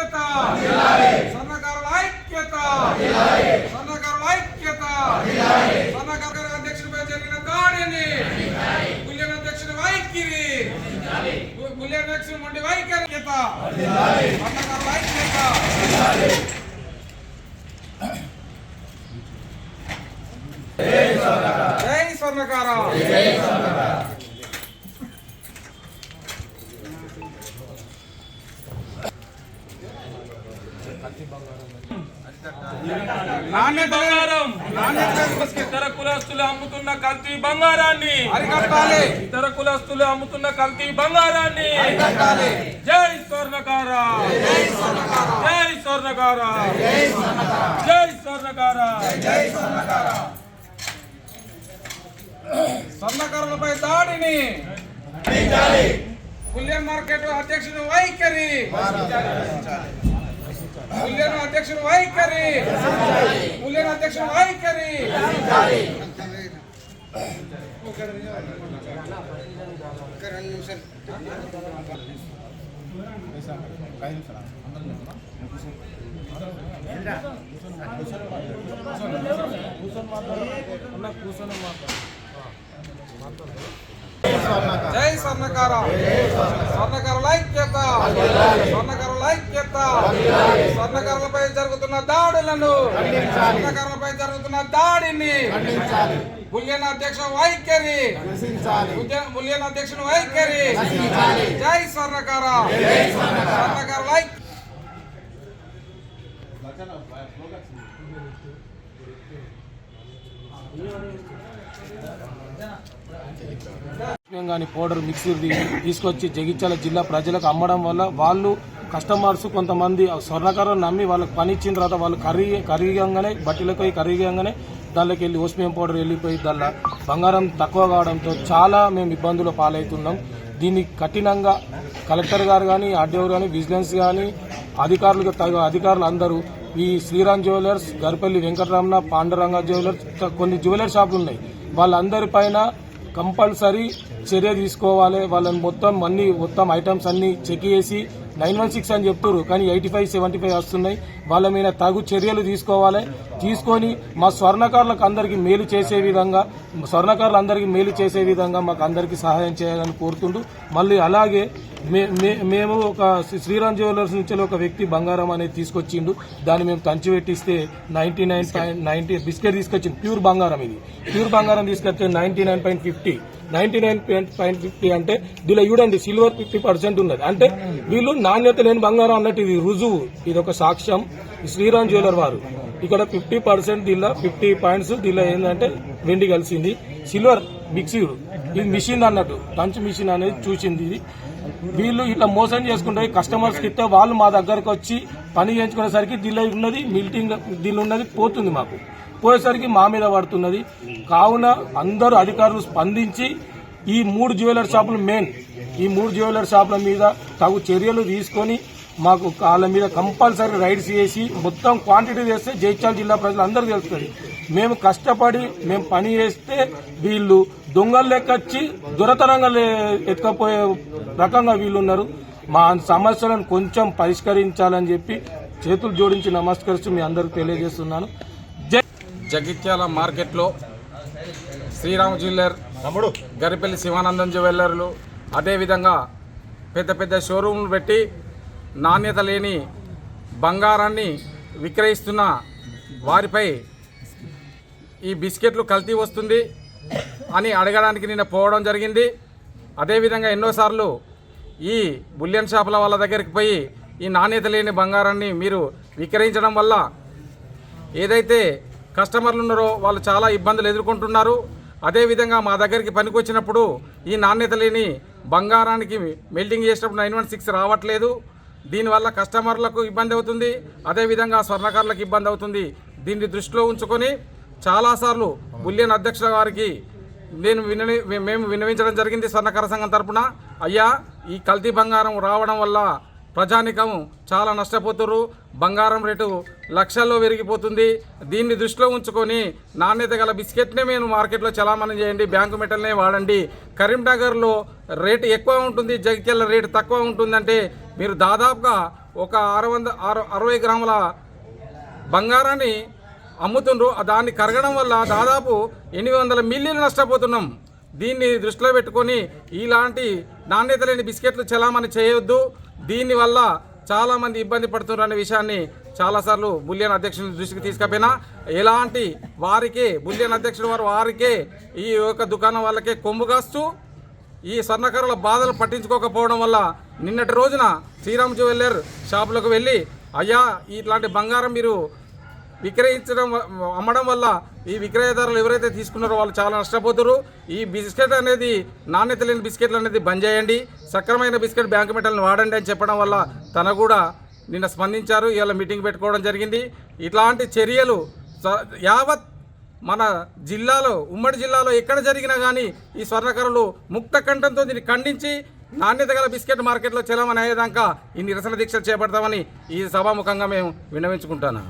ఐక్యత. సన్నకారుల ఐక్యత. సన్నకారుల ఐక్యత. స్వర్ణకారుల అధ్యక్షుడిపై జరిగిన దాడిని. గుల్యన్ అధ్యక్షుడి వైఖరి. గుల్యన్ అధ్యక్షుడి మొండి వైఖరిత. సన్నకారుల ఐక్యత. జై స్వర్ణకార జై స్వర్ణకార. నాణ్యత ఇతర కులస్తులు అమ్ముతున్న కల్తీ బంగారాన్ని. ఇతర కులస్తులు అమ్ముతున్న కల్తీ బంగారాన్ని. జై స్వర్ణకార. జై స్వర్ణకార. జై స్వర్ణకార. స్వర్ణకారులపై దాడిని. బులియన్ మార్కెట్ అధ్యక్షుడు వైఖరి. బులియన్ అధ్యక్షుడు వైఖరి బులియన్ అధ్యక్షుడు వైఖరి జై స్వర్ణకార. స్వర్ణకారుల ఐక్యత. స్వర్ణకారుల ఐక్యత. స్వర్ణకారులపై జరుగుతున్న దాడులను. స్వర్ణకారులపై జరుగుతున్న దాడిని. బులియన్ అధ్యక్ష వైఖరి. బులియన్ అధ్యక్షుడు వైఖరి. జై స్వర్ణకార. స్వర్ణకారుల ఐక్య కానీ పౌడర్ మిక్సీ తీసుకొచ్చి జగిత్యాల జిల్లా ప్రజలకు అమ్మడం వల్ల వాళ్ళు కస్టమర్స్ కొంతమంది ఆ స్వర్ణకారం నమ్మి వాళ్ళకి పని ఇచ్చిన తర్వాత వాళ్ళు కర్రీ కరిగంగానే బట్టలకు కరిగంగానే దానిలోకి వెళ్ళి ఓస్మియం పౌడర్ వెళ్ళిపోయి దానిలో బంగారం తక్కువ కావడంతో చాలా మేము ఇబ్బందులు పాలవుతున్నాం. దీన్ని కఠినంగా కలెక్టర్ గారు కానీ ఆర్డీఓ కానీ విజిలెన్స్ కానీ అధికారులకు తగు అధికారులు అందరూ ఈ శ్రీరామ్ జ్యువెలర్స్ గరిపల్లి వెంకటరమణ పాండురంగ జ్యువెలర్స్ కొన్ని జ్యువెలర్ షాపులు ఉన్నాయి. వాళ్ళందరిపైన కంపల్సరీ చర్య తీసుకోవాలి. వాళ్ళని మొత్తం అన్ని మొత్తం ఐటమ్స్ అన్ని చెక్ చేసి నైన్ వన్ సిక్స్ అని చెప్తారు కానీ ఎయిటీ ఫైవ్ సెవెంటీ ఫైవ్ వస్తున్నాయి. వాళ్ళ మీద తగు చర్యలు తీసుకోవాలి. తీసుకొని మా స్వర్ణకారులకు అందరికీ మేలు చేసే విధంగా స్వర్ణకారులు అందరికీ మేలు చేసే విధంగా మాకు అందరికీ సహాయం చేయాలని కోరుతుంటూ మళ్ళీ అలాగే మే- మే- మేము ఒక శ్రీ- శ్రీరామ్ జ్యువెలర్స్ నుంచి ఒక వ్యక్తి బంగారం అనేది తీసుకొచ్చిండు. దాన్ని మేము తంచి పెట్టిస్తే ninety nine point ninety biscuit తీసుకొచ్చింది ప్యూర్ బంగారం ఇది. ప్యూర్ బంగారం తీసుకొస్తే ninety nine point fifty. Ninety nine point fifty అంటే దీనిలో చూడండి సిల్వర్ ఫిఫ్టీ పర్సెంట్ ఉన్నది. అంటే వీళ్ళు నాణ్యత లేని బంగారం అన్నట్టు ఇది రుజువు. ఇది ఒక సాక్ష్యం. శ్రీరామ్ జ్యువెలర్ వారు. ఇక్కడ ఫిఫ్టీ పర్సెంట్ దీనిలో ఫిఫ్టీ పాయింట్స్ దీనిలో ఏంటంటే వెండి కలిసింది. సిల్వర్ మిక్సీ ఇది మిషన్ అన్నట్టు. టంచ్ మిషన్ అనేది చూసింది ఇది. వీళ్ళు ఇట్లా మోసం చేసుకుంటే కస్టమర్స్ ఇస్తే వాళ్ళు మా దగ్గరకు వచ్చి పని చేయించుకునేసరికి దీనిలో ఉన్నది మిల్టింగ్ దీనిలో ఉన్నది పోతుంది మాకు. పోయేసరికి మా మీద పడుతున్నది. కావున అందరూ అధికారులు స్పందించి ఈ మూడు జ్యువెలర్ షాపులు మెయిన్. ఈ మూడు జ్యువెలర్ షాపుల మీద తగు చర్యలు తీసుకొని మాకు వాళ్ళ మీద కంపల్సరీ రైడ్స్ చేసి మొత్తం క్వాంటిటీ చేస్తే జైత్యాల జిల్లా ప్రజలు అందరికీ తెలుస్తుంది. మేము కష్టపడి మేము పని చేస్తే వీళ్ళు దొంగలు లెక్కొచ్చి దొరతనంగా లే- ఎత్తుకపోయే రకంగా వీళ్ళు ఉన్నారు మా సమస్యలను కొంచెం పరిష్కరించాలని చెప్పి చేతులు జోడించి నమస్కరిస్తూ మీ అందరికి తెలియజేస్తున్నాను. జగిత్యాల మార్కెట్లో శ్రీరామ్ జ్యువెలర్ గరిపల్లి శివానందం జ్యువెలర్లు అదేవిధంగా పెద్ద పెద్ద షోరూంలు పెట్టి నాణ్యత లేని బంగారాన్ని విక్రయిస్తున్న వారిపై ఈ బిస్కెట్లు కల్తీ వస్తుంది అని అడగడానికి నిన్న పోవడం జరిగింది. అదేవిధంగా ఎన్నోసార్లు ఈ బులియన్ షాపుల వాళ్ళ దగ్గరికి పోయి ఈ నాణ్యత లేని బంగారాన్ని మీరు విక్రయించడం వల్ల ఏదైతే కస్టమర్లు ఉన్నారో వాళ్ళు చాలా ఇబ్బందులు ఎదుర్కొంటున్నారు. అదేవిధంగా మా దగ్గరికి పనికొచ్చినప్పుడు ఈ నాణ్యత లేని బంగారానికి మెల్టింగ్ చేసినప్పుడు నైన్ వన్ సిక్స్ రావట్లేదు. దీనివల్ల కస్టమర్లకు ఇబ్బంది అవుతుంది. అదేవిధంగా స్వర్ణకారులకు ఇబ్బంది అవుతుంది. దీన్ని దృష్టిలో ఉంచుకొని చాలాసార్లు బుల్లియన్ అధ్యక్షుల వారికి నేను వినని మేము విన్నవించడం జరిగింది స్వర్ణకార సంఘం తరపున. అయ్యా ఈ కల్తీ బంగారం రావడం వల్ల ప్రజానికం చాలా నష్టపోతున్నారు బంగారం రేటు లక్షల్లో పెరిగిపోతుంది దీన్ని దృష్టిలో ఉంచుకొని నాణ్యత గల బిస్కెట్నే మేము మార్కెట్లో చలామణి చేయండి. బ్యాంకు మెటల్నే వాడండి. కరీంనగర్లో రేటు ఎక్కువ ఉంటుంది. జగిత్యాల రేటు తక్కువ ఉంటుందంటే మీరు దాదాపుగా ఒక ఆరు వంద ఆరు అరవై గ్రాముల బంగారాన్ని అమ్ముతుండ్రు. దాన్ని కరగడం వల్ల దాదాపు ఎనిమిది వందల మిల్లీలు నష్టపోతున్నాం. దీన్ని దృష్టిలో పెట్టుకొని ఇలాంటి నాణ్యత లేని బిస్కెట్లు చలామణి చేయొద్దు. దీనివల్ల చాలామంది ఇబ్బంది పడుతున్నారు అనే విషయాన్ని చాలాసార్లు బులియన్ అధ్యక్షుడి దృష్టికి తీసుకుపోయినా ఎలాంటి వారికే బులియన్ అధ్యక్షుడు వారు వారికే ఈ యొక్క దుకాణం వాళ్ళకే కొమ్ము కాస్తూ ఈ స్వర్ణకారుల బాధలు పట్టించుకోకపోవడం వల్ల నిన్నటి రోజున శ్రీరామ్ జ్యువెల్లర్ షాపులకు వెళ్ళి అయ్యా ఇట్లాంటి బంగారం మీరు విక్రయించడం అమ్మడం వల్ల ఈ విక్రయదారులు ఎవరైతే తీసుకున్నారో వాళ్ళు చాలా నష్టపోతారు ఈ బిస్కెట్ అనేది నాణ్యత లేని బిస్కెట్లు అనేది బంద్ చేయండి. సక్రమైన బిస్కెట్ బ్యాంకు మెటల్ని వాడండి అని చెప్పడం వల్ల తన కూడా నిన్న స్పందించారు. ఇవాళ మీటింగ్ పెట్టుకోవడం జరిగింది. ఇట్లాంటి చర్యలు యావత్ మన జిల్లాలో ఉమ్మడి జిల్లాలో ఎక్కడ జరిగినా కానీ ఈ స్వర్ణకరలు ముక్త కంఠంతో దీన్ని ఖండించి నాణ్యత గల బిస్కెట్ మార్కెట్లో చెలమని అయ్యేదాకా ఈ నిరసన దీక్షలు చేపడతామని ఈ సభాముఖంగా మేము విన్నవించుకుంటున్నాం.